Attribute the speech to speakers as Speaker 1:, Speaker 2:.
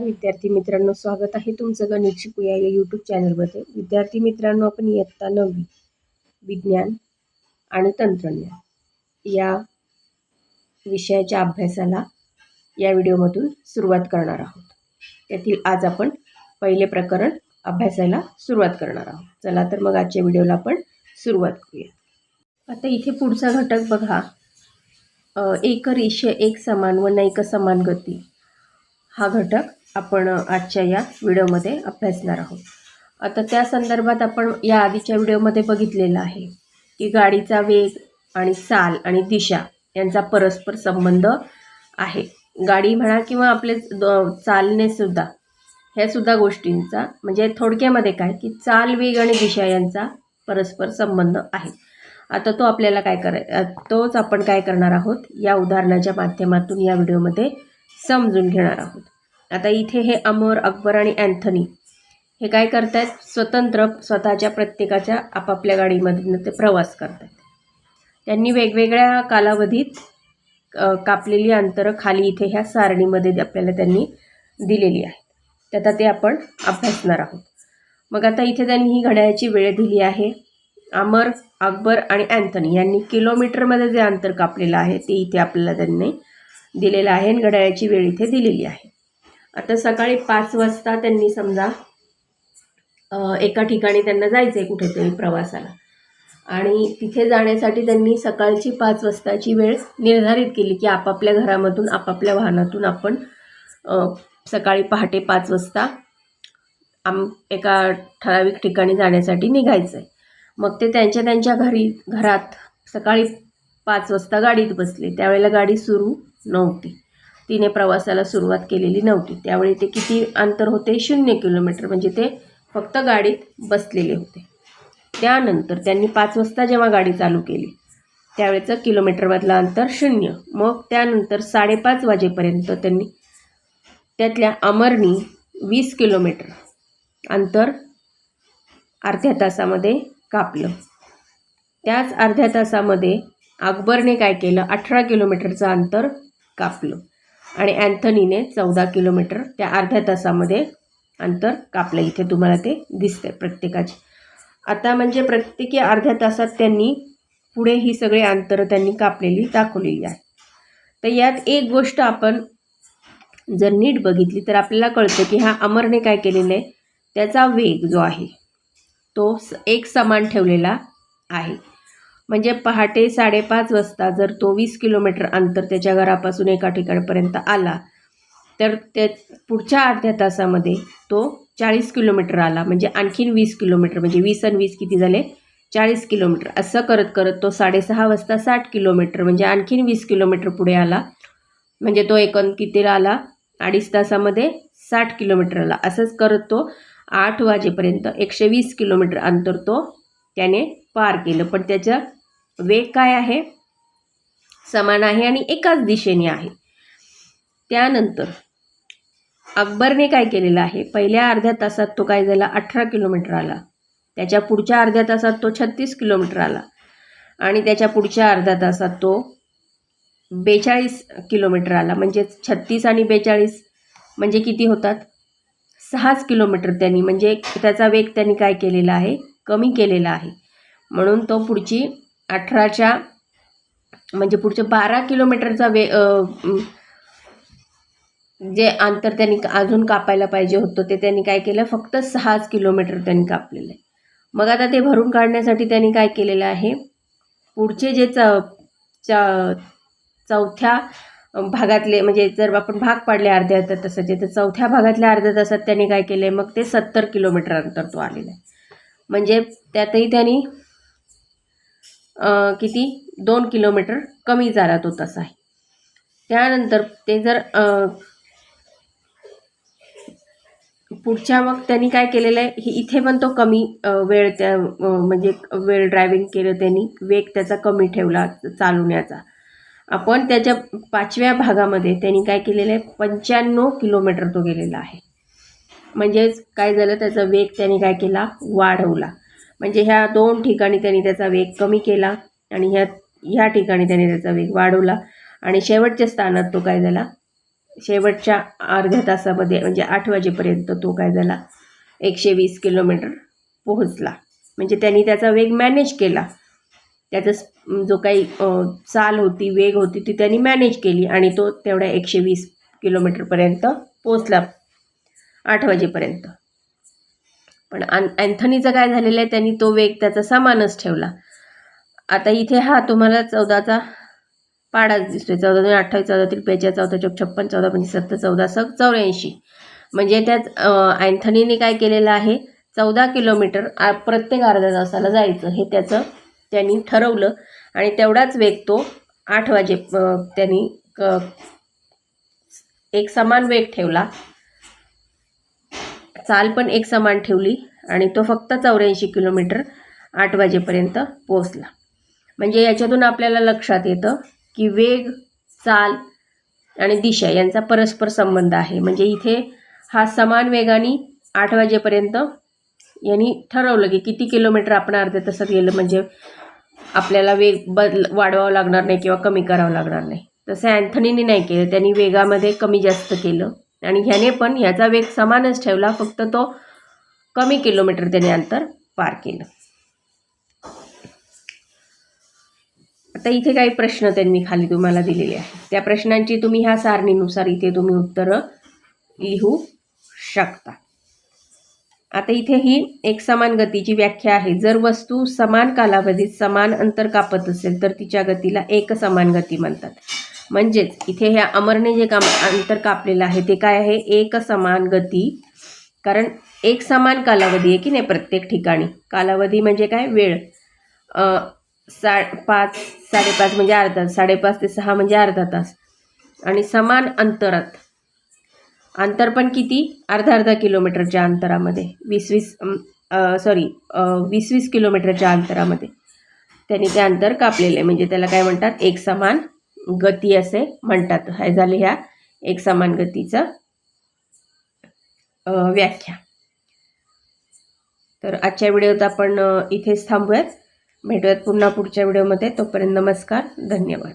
Speaker 1: नमस्कार विद्यार्थी मित्रांनो स्वागत आहे तुमचं गणित शिकूया या यूट्यूब चॅनलमध्ये विद्यार्थी मित्रांनो आपण इयत्ता नववी विज्ञान आणि तंत्रज्ञान या विषयाच्या अभ्यासाला या व्हिडिओमधून सुरुवात करणार आहोत. त्यातील आज आपण पहिले प्रकरण अभ्यासाला सुरुवात करणार आहोत. चला तर मग आजच्या व्हिडिओला आपण सुरुवात करूया. आता इथे पुढचा घटक बघा. एक रेष एक समान व नैक समान गती. हा घटक आपण आजच्या या व्हिडिओमध्ये अभ्यासणार आहोत. आता त्या संदर्भात आपण या आधीच्या व्हिडिओमध्ये बघितलेलं आहे की गाडीचा वेग आणि चाल आणि दिशा यांचा परस्पर संबंध आहे. गाडी म्हणा किंवा आपले द- चालणेसुद्धा ह्या सुद्धा गोष्टींचा म्हणजे थोडक्यामध्ये काय की चाल वेग आणि दिशा यांचा परस्पर संबंध आहे. आता तो आपल्याला काय कराय तोच आपण काय करणार आहोत या उदाहरणाच्या माध्यमातून या व्हिडिओमध्ये समजून घेणार आहोत. आता इथे हे अमर अकबर आणि अँथनी हे काय करतायत? स्वतंत्र स्वतःच्या प्रत्येकाच्या आपापल्या गाडीमधून ते प्रवास करतायत. त्यांनी वेगवेगळ्या कालावधीत कापलेली अंतरं खाली इथे ह्या सारणीमध्ये आपल्याला त्यांनी दिलेली आहेत. त्याचा ते आपण अभ्यासणार आहोत. मग आता इथे त्यांनी ही घड्याळाची वेळ दिली आहे. अमर अकबर आणि अँथनी यांनी किलोमीटरमध्ये जे अंतर कापलेलं आहे ते इथे आपल्याला त्यांनी दिलेलं आहे आणि घड्याळाची वेळ इथे दिलेली आहे. आता सकाळी पाच वाजता त्यांनी समजा एका ठिकाणी त्यांना जायचं आहे कुठेतरी प्रवासाला. आणि तिथे जाण्यासाठी त्यांनी सकाळची पाच वाजताची वेळ निर्धारित केली की आपापल्या घरामधून आपापल्या वाहनातून आपण सकाळी पहाटे पाच वाजता आम एका ठराविक ठिकाणी जाण्यासाठी निघायचं आहे मग ते त्यांच्या त्यांच्या घरी घरात सकाळी पाच वाजता गाडीत बसले. त्यावेळेला गाडी सुरू नव्हती. तिने प्रवासाला सुरुवात केलेली नव्हती. त्यावेळी ते किती अंतर होते? शून्य किलोमीटर. म्हणजे ते फक्त गाडीत बसलेले होते. त्यानंतर त्यांनी पाच वाजता जेव्हा गाडी चालू केली त्यावेळेचं किलोमीटरमधलं अंतर शून्य. मग त्यानंतर साडेपाच वाजेपर्यंत त्यांनी त्यातल्या अमरनी वीस किलोमीटर अंतर अर्ध्या तासामध्ये कापलं. त्याच अर्ध्या तासामध्ये अकबरने काय केलं? अठरा किलोमीटरचं अंतर कापलं. आणि अँथनीने चौदा किलोमीटर त्या अर्ध्या तासामध्ये अंतर कापलं. इथे तुम्हाला ते दिसतंय प्रत्येकाचे. आता म्हणजे प्रत्येकी अर्ध्या तासात त्यांनी पुढे ही सगळी अंतरं त्यांनी कापलेली दाखवलेली आहे. तर यात एक गोष्ट आपण जर नीट बघितली तर आपल्याला कळतं की हा अमरने काय केलेलं आहे? त्याचा वेग जो आहे तो स एक समान ठेवलेला आहे. म्हणजे पहाटे साडेपाच वाजता जर तो वीस किलोमीटर अंतर त्याच्या घरापासून एका ठिकाणपर्यंत आला तर त्या पुढच्या अर्ध्या तासामध्ये तो चाळीस किलोमीटर आला. म्हणजे आणखीन वीस किलोमीटर म्हणजे वीस आणि वीस किती झाले? चाळीस किलोमीटर. असं करत करत तो साडेसहा वाजता साठ किलोमीटर म्हणजे आणखीन वीस किलोमीटर पुढे आला. म्हणजे तो एकूण कितीला आला? अडीच तासामध्ये साठ किलोमीटर आला. असंच करत तो आठ वाजेपर्यंत एकशे वीस किलोमीटर अंतर तो त्याने पार केलं. पण त्याच्या वेग काय आहे? समान आहे आणि एकाच दिशेने आहे. त्यानंतर अकबरने काय केलेलं आहे? पहिल्या अर्ध्या तासात तो काय झाला? अठरा किलोमीटर आला. त्याच्या पुढच्या अर्ध्या तासात तो छत्तीस किलोमीटर आला. आणि त्याच्या पुढच्या अर्ध्या तासात तो बेचाळीस किलोमीटर आला. म्हणजे छत्तीस आणि बेचाळीस म्हणजे किती होतात? सहाच किलोमीटर त्यांनी म्हणजे त्याचा वेग त्यांनी काय केलेला आहे? कमी केलेला आहे. म्हणून तो पुढची अठराच्या म्हणजे पुढचे बारा किलोमीटरचा वे जे अंतर त्यांनी अजून कापायला पाहिजे होतं ते त्यांनी काय केलं? फक्त सहाच किलोमीटर त्यांनी कापलेलं आहे. मग आता ते भरून काढण्यासाठी त्यांनी काय केलेलं आहे? पुढचे जे च चौथ्या भागातले म्हणजे जर आपण भाग पाडले अर्ध्या अर्ध्या तासाचे तर चौथ्या भागातल्या अर्ध्या तासात त्यांनी काय केलं आहे मग ते सत्तर किलोमीटर अंतर तो आलेला आहे. म्हणजे त्यातही त्यांनी किती? दोन किलोमीटर कमी झाला तो तसा आहे. त्यानंतर ते जर पुढच्या मग त्यांनी काय केलेलं आहे? इथे पण तो कमी वेळ त्या म्हणजे वेळ ड्रायव्हिंग केलं त्यांनी. वेग त्याचा कमी ठेवला चालवण्याचा. आपण त्याच्या पाचव्या भागामध्ये त्यांनी काय केलेलं आहे? पंच्याण्णव किलोमीटर तो गेलेला आहे. म्हणजेच काय झालं? त्याचा वेग त्यांनी काय केला? वाढवला. म्हणजे ह्या दोन ठिकाणी त्यांनी त्याचा वेग कमी केला आणि ह्या ह्या ठिकाणी त्याने त्याचा वेग वाढवला. आणि शेवटच्या स्थानात तो काय झाला? शेवटच्या अर्ध्या तासामध्ये म्हणजे आठ वाजेपर्यंत तो काय झाला? एकशे वीस किलोमीटर पोहोचला. म्हणजे त्यांनी त्याचा वेग मॅनेज केला. त्याचा जो काही चाल होती वेग होती ती त्यांनी मॅनेज केली आणि तो तेवढ्या एकशे वीस किलोमीटरपर्यंत पोचला आठ वाजेपर्यंत. पण अन अँथनीचं काय झालेलं आहे त्यांनी तो वेग त्याचा समानच ठेवला. आता इथे हा तुम्हाला चौदाचा पाडाच दिसतोय. चौदा दोन अठ्ठावीस चौदा तीन चौदा चौक छप्पन चौदा पंचवीस सत्तर चौदा सग चौऱ्याऐंशी. म्हणजे त्यात अँथनीने काय केलेलं आहे चौदा किलोमीटर प्रत्येक अर्ध्या तासाला जायचं. हे त्याचं त्यांनी ठरवलं आणि तेवढाच वेग तो आठ वाजे त्यांनी क एक समान वेग ठेवला. चाल पण एक समान ठेवली आणि तो फक्त चौऱ्याऐंशी किलोमीटर आठ वाजेपर्यंत पोहोचला. म्हणजे याच्यातून आपल्याला लक्षात येतं की वेग चाल आणि दिशा यांचा परस्पर संबंध आहे. म्हणजे इथे हा समान वेगाने आठ वाजेपर्यंत यांनी ठरवलं की किती किलोमीटर आपण अर्ध्या तासात गेलं म्हणजे आपल्याला वेग बदल वाढवावं लागणार नाही किंवा कमी करावं लागणार नाही. तसं अँथनीने नाही केलं. त्यांनी वेगामध्ये कमी जास्त केलं. आणि ह्याने पण ह्याचा वेग समानच ठेवला फक्त तो कमी किलोमीटर त्याने अंतर पार केलं. आता इथे काही प्रश्न त्यांनी खाली तुम्हाला दिलेले आहेत. त्या प्रश्नांची तुम्ही ह्या सारणीनुसार इथे तुम्ही उत्तरं लिहू शकता. आता इथे ही एक समान गतीची व्याख्या आहे. जर वस्तू समान कालावधीत समान अंतर कापत असेल तर तिच्या गतीला एक समान गती म्हणतात. म्हणजेच इथे ह्या अमरने जे काम अंतर कापलेलं आहे ते काय आहे? एक समान गती. कारण एक समान कालावधी आहे की नाही प्रत्येक ठिकाणी? कालावधी म्हणजे काय? वेळ. सा पाच साडेपाच म्हणजे अर्धा तास साडेपाच ते सहा म्हणजे अर्धा तास. आणि समान अंतरात. अंतर पण किती? अर्धा अर्धा किलोमीटरच्या अंतरामध्ये. वीस वीस सॉरी वीस वीस किलोमीटरच्या अंतरामध्ये. त्यांनी ते अंतर कापलेलं आहे. म्हणजे त्याला काय म्हणतात? एक समान गती असे म्हणतात. हे झाले ह्या एक समान गतीचं व्याख्या. तर आजच्या व्हिडिओत आपण इथेच थांबूयात. भेटूयात पुन्हा पुढच्या व्हिडिओमध्ये. तोपर्यंत नमस्कार धन्यवाद.